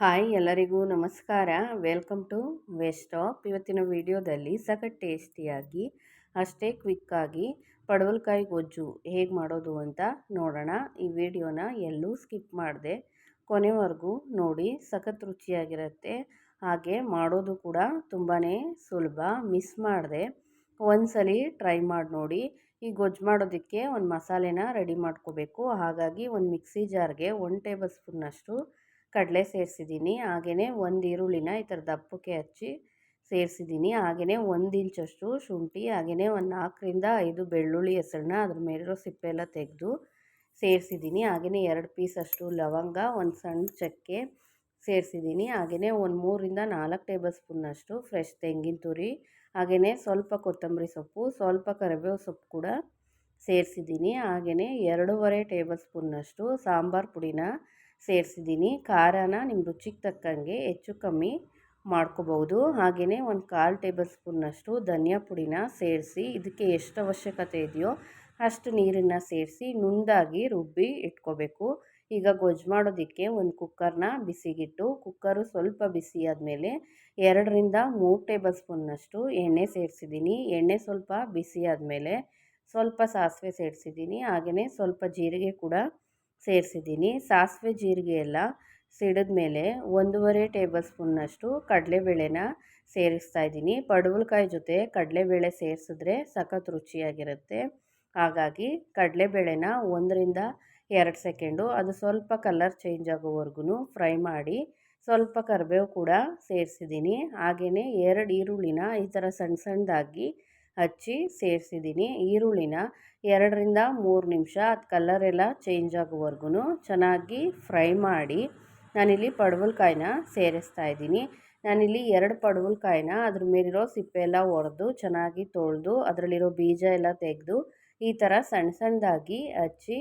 Hi ಎಲ್ಲರಿಗೂ ನಮಸ್ಕಾರ. Welcome to ವೆಸ್ಟಾಪ್ ಇವತ್ತಿನ ವಿಡಿಯೋದಲ್ಲಿ ಸಖತ್ ಟೇಸ್ಟಿಯಾಗಿ, ಅಷ್ಟೇ ಕ್ವಿಕ್ಕಾಗಿ ಪಡವಲಕಾಯಿ ಗೊಜ್ಜು ಹೇಗೆ ಮಾಡೋದು ಅಂತ ನೋಡೋಣ. ಈ ವಿಡಿಯೋನ ಎಲ್ಲೂ ಸ್ಕಿಪ್ ಮಾಡಿದೆ, ಕೊನೆವರೆಗೂ ನೋಡಿ, ಸಖತ್ ರುಚಿಯಾಗಿರುತ್ತೆ. ಹಾಗೆ ಮಾಡೋದು ಕೂಡ ತುಂಬಾ ಸುಲಭ, ಮಿಸ್ ಮಾಡಿದೆ. ಒಂದ್ಸಲಿ ಟ್ರೈ ಮಾಡಿ ನೋಡಿ. ಈ ಗೊಜ್ಜು ಮಾಡೋದಕ್ಕೆ ಒಂದು ಮಸಾಲೆನ ರೆಡಿ ಮಾಡ್ಕೋಬೇಕು. ಹಾಗಾಗಿ ಒಂದು ಮಿಕ್ಸಿ ಜಾರ್ಗೆ ಒನ್ ಟೇಬಲ್ ಸ್ಪೂನ್ನಷ್ಟು ಕಡಲೆ ಸೇರಿಸಿದ್ದೀನಿ ಹಾಗೆಯೇ ಒಂದು ಈರುಳ್ಳಿನ ಈ ಥರ ದಪ್ಪಕ್ಕೆ ಹಚ್ಚಿ ಸೇರಿಸಿದ್ದೀನಿ ಹಾಗೆಯೇ ಒಂದು ಇಂಚಷ್ಟು ಶುಂಠಿ ಹಾಗೆಯೇ ಒಂದು ನಾಲ್ಕರಿಂದ ಐದು ಬೆಳ್ಳುಳ್ಳಿ ಹೆಸರನ್ನ ಅದ್ರ ಮೇಲಿರೋ ಸಿಪ್ಪೆ ಎಲ್ಲ ತೆಗೆದು ಸೇರಿಸಿದ್ದೀನಿ ಹಾಗೆಯೇ ಎರಡು ಪೀಸಷ್ಟು ಲವಂಗ, ಒಂದು ಸಣ್ಣ ಚಕ್ಕೆ ಸೇರಿಸಿದ್ದೀನಿ ಹಾಗೆಯೇ ಒಂದು ಮೂರಿಂದ ನಾಲ್ಕು ಟೇಬಲ್ ಸ್ಪೂನ್ನಷ್ಟು ಫ್ರೆಶ್ ತೆಂಗಿನ ತುರಿ ಹಾಗೆಯೇ ಸ್ವಲ್ಪ ಕೊತ್ತಂಬರಿ ಸೊಪ್ಪು, ಸ್ವಲ್ಪ ಕರಿಬೇವು ಸೊಪ್ಪು ಕೂಡ ಸೇರಿಸಿದ್ದೀನಿ ಹಾಗೆಯೇ ಎರಡೂವರೆ ಟೇಬಲ್ ಸ್ಪೂನ್ನಷ್ಟು ಸಾಂಬಾರು ಪುಡಿನ ಸೇರಿಸಿದ್ದೀನಿ. ಖಾರನ ನಿಮ್ಮ ರುಚಿಗೆ ತಕ್ಕಂಗೆ ಹೆಚ್ಚು ಕಮ್ಮಿ ಮಾಡ್ಕೋಬೋದು ಹಾಗೆಯೇ ಒಂದು ಕಾಲು ಟೇಬಲ್ ಸ್ಪೂನ್ನಷ್ಟು ಧನಿಯಾ ಪುಡಿನ ಸೇರಿಸಿ ಇದಕ್ಕೆ ಎಷ್ಟು ಅವಶ್ಯಕತೆ ಇದೆಯೋ ಅಷ್ಟು ನೀರನ್ನು ಸೇರಿಸಿ ನುಂದಾಗಿ ರುಬ್ಬಿ ಇಟ್ಕೋಬೇಕು. ಈಗ ಗೊಜ್ಜು ಮಾಡೋದಕ್ಕೆ ಒಂದು ಕುಕ್ಕರ್ನ ಬಿಸಿಗಿಟ್ಟು, ಕುಕ್ಕರು ಸ್ವಲ್ಪ ಬಿಸಿ ಆದಮೇಲೆ ಎರಡರಿಂದ ಮೂರು ಟೇಬಲ್ ಸ್ಪೂನ್ನಷ್ಟು ಎಣ್ಣೆ ಸೇರಿಸಿದ್ದೀನಿ. ಎಣ್ಣೆ ಸ್ವಲ್ಪ ಬಿಸಿ ಆದಮೇಲೆ ಸ್ವಲ್ಪ ಸಾಸಿವೆ ಸೇರಿಸಿದ್ದೀನಿ. ಹಾಗೆಯೇ ಸ್ವಲ್ಪ ಜೀರಿಗೆ ಕೂಡ ಸೇರಿಸಿದ್ದೀನಿ. ಸಾಸಿವೆ, ಜೀರಿಗೆ ಎಲ್ಲ ಸಿಡಿದ ಮೇಲೆ ಒಂದೂವರೆ ಟೇಬಲ್ ಸ್ಪೂನ್ನಷ್ಟು ಕಡಲೆಬೇಳೆನ ಸೇರಿಸ್ತಾ ಇದ್ದೀನಿ. ಪಡವಲಕಾಯಿ ಜೊತೆ ಕಡಲೆಬೇಳೆ ಸೇರಿಸಿದ್ರೆ ಸಖತ್ ರುಚಿಯಾಗಿರುತ್ತೆ. ಹಾಗಾಗಿ ಕಡಲೆಬೇಳೆನ ಒಂದರಿಂದ ಎರಡು ಸೆಕೆಂಡು, ಅದು ಸ್ವಲ್ಪ ಕಲರ್ ಚೇಂಜ್ ಆಗೋವರೆಗೂ ಫ್ರೈ ಮಾಡಿ ಸ್ವಲ್ಪ ಕರಿಬೇವು ಕೂಡ ಸೇರಿಸಿದ್ದೀನಿ. ಹಾಗೆಯೇ ಎರಡು ಈರುಳ್ಳಿನ ಈ ಥರ ಸಣ್ಣ ಸಣ್ಣದಾಗಿ ಹಚ್ಚಿ ಸೇರಿಸಿದ್ದೀನಿ. ಈರುಳ್ಳಿನ ಎರಡರಿಂದ ಮೂರು ನಿಮಿಷ, ಅದು ಎಲ್ಲ ಚೇಂಜ್ ಆಗೋವರೆಗೂ ಚೆನ್ನಾಗಿ ಫ್ರೈ ಮಾಡಿ ನಾನಿಲ್ಲಿ ಪಡವಲಕಾಯಿನ ಸೇರಿಸ್ತಾ ಇದ್ದೀನಿ. ನಾನಿಲ್ಲಿ ಎರಡು ಪಡವಲ್ಕಾಯಿನ ಅದ್ರ ಮೇಲಿರೋ ಸಿಪ್ಪೆ ಎಲ್ಲ ಒಡೆದು ಚೆನ್ನಾಗಿ ತೊಳೆದು ಅದರಲ್ಲಿರೋ ಬೀಜ ಎಲ್ಲ ತೆಗೆದು ಈ ಥರ ಸಣ್ಣ ಸಣ್ಣದಾಗಿ ಹಚ್ಚಿ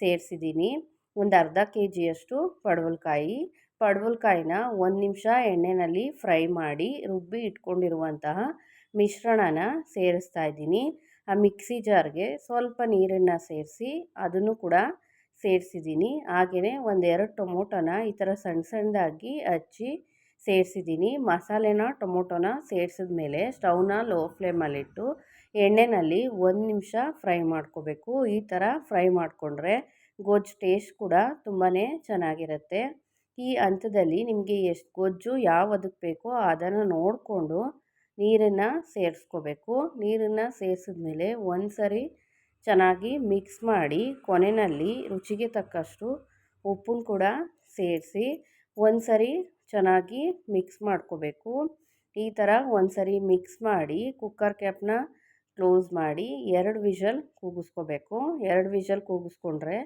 ಸೇರಿಸಿದ್ದೀನಿ. ಒಂದು ಅರ್ಧ ಕೆ ಜಿಯಷ್ಟು ಪಡವಲ್ಕಾಯಿ. ಪಡವಲ್ಕಾಯಿನ ಒಂದು ನಿಮಿಷ ಎಣ್ಣೆಯಲ್ಲಿ ಫ್ರೈ ಮಾಡಿ ರುಬ್ಬಿ ಇಟ್ಕೊಂಡಿರುವಂತಹ ಮಿಶ್ರಣನ ಸೇರಿಸ್ತಾ ಇದ್ದೀನಿ. ಆ ಮಿಕ್ಸಿ ಜಾರ್ಗೆ ಸ್ವಲ್ಪ ನೀರನ್ನು ಸೇರಿಸಿ ಅದನ್ನು ಕೂಡ ಸೇರಿಸಿದ್ದೀನಿ. ಹಾಗೆಯೇ ಒಂದೆರಡು ಟೊಮೊಟೊನ ಈ ಥರ ಸಣ್ಣ ಸಣ್ಣದಾಗಿ ಹಚ್ಚಿ ಸೇರಿಸಿದ್ದೀನಿ. ಮಸಾಲೆನ ಟೊಮೊಟೊನ ಸೇರಿಸಿದ ಮೇಲೆ ಸ್ಟವ್ನ ಲೋ ಫ್ಲೇಮಲ್ಲಿಟ್ಟು ಎಣ್ಣೆಯಲ್ಲಿ ಒಂದು ನಿಮಿಷ ಫ್ರೈ ಮಾಡ್ಕೋಬೇಕು. ಈ ಥರ ಫ್ರೈ ಮಾಡಿಕೊಂಡ್ರೆ ಗೊಜ್ಜು ಟೇಸ್ಟ್ ಕೂಡ ತುಂಬಾ ಚೆನ್ನಾಗಿರುತ್ತೆ. ಈ ಹಂತದಲ್ಲಿ ನಿಮಗೆ ಎಷ್ಟು ಗೊಜ್ಜು ಯಾವುದಕ್ಕೆ ಬೇಕೋ ಅದನ್ನು ನೋಡಿಕೊಂಡು ನೀರನ್ನು ಸೇರಿಸ್ಕೋಬೇಕು. ನೀರನ್ನು ಸೇರಿಸಿದ್ಮೇಲೆ ಒಂದು ಸರಿ ಚೆನ್ನಾಗಿ ಮಿಕ್ಸ್ ಮಾಡಿ ಕೊನೆಯಲ್ಲಿ ರುಚಿಗೆ ತಕ್ಕಷ್ಟು ಉಪ್ಪನ್ನು ಕೂಡ ಸೇರಿಸಿ ಒಂದು ಸರಿ ಚೆನ್ನಾಗಿ ಮಿಕ್ಸ್ ಮಾಡ್ಕೋಬೇಕು. ಈ ಥರ ಒಂದು ಸರಿ ಮಿಕ್ಸ್ ಮಾಡಿ ಕುಕ್ಕರ್ ಕ್ಯಾಪ್ನ ಕ್ಲೋಸ್ ಮಾಡಿ ಎರಡು ವಿಷಲ್ ಕೂಗಿಸ್ಕೋಬೇಕು. ಎರಡು ವಿಷಲ್ ಕೂಗಿಸ್ಕೊಂಡ್ರೆ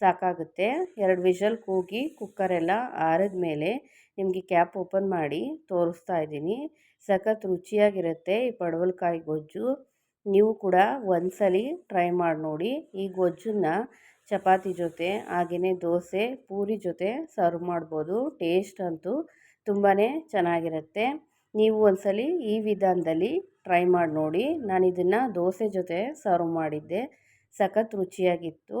ಸಾಕಾಗುತ್ತೆ. ಎರಡು ವಿಷಲ್ ಕೂಗಿ ಕುಕ್ಕರೆಲ್ಲ ಆರಿದ ಮೇಲೆ ನಿಮಗೆ ಕ್ಯಾಪ್ ಓಪನ್ ಮಾಡಿ ತೋರಿಸ್ತಾ ಇದ್ದೀನಿ. ಸಖತ್ ರುಚಿಯಾಗಿರುತ್ತೆ ಈ ಪಡವಲಕಾಯಿ ಗೊಜ್ಜು. ನೀವು ಕೂಡ ಒಂದ್ಸಲಿ ಟ್ರೈ ಮಾಡಿ ನೋಡಿ. ಈ ಗೊಜ್ಜನ್ನ ಚಪಾತಿ ಜೊತೆ ಹಾಗೆಯೇ ದೋಸೆ, ಪೂರಿ ಜೊತೆ ಸರ್ವ್ ಮಾಡ್ಬೋದು. ಟೇಸ್ಟ್ ಅಂತೂ ತುಂಬಾ ಚೆನ್ನಾಗಿರುತ್ತೆ. ನೀವು ಒಂದ್ಸಲಿ ಈ ವಿಧಾನದಲ್ಲಿ ಟ್ರೈ ಮಾಡಿ ನೋಡಿ. ನಾನು ಇದನ್ನು ದೋಸೆ ಜೊತೆ ಸರ್ವ್ ಮಾಡಿದ್ದೆ. ಸಖತ್ ರುಚಿಯಾಗಿತ್ತು.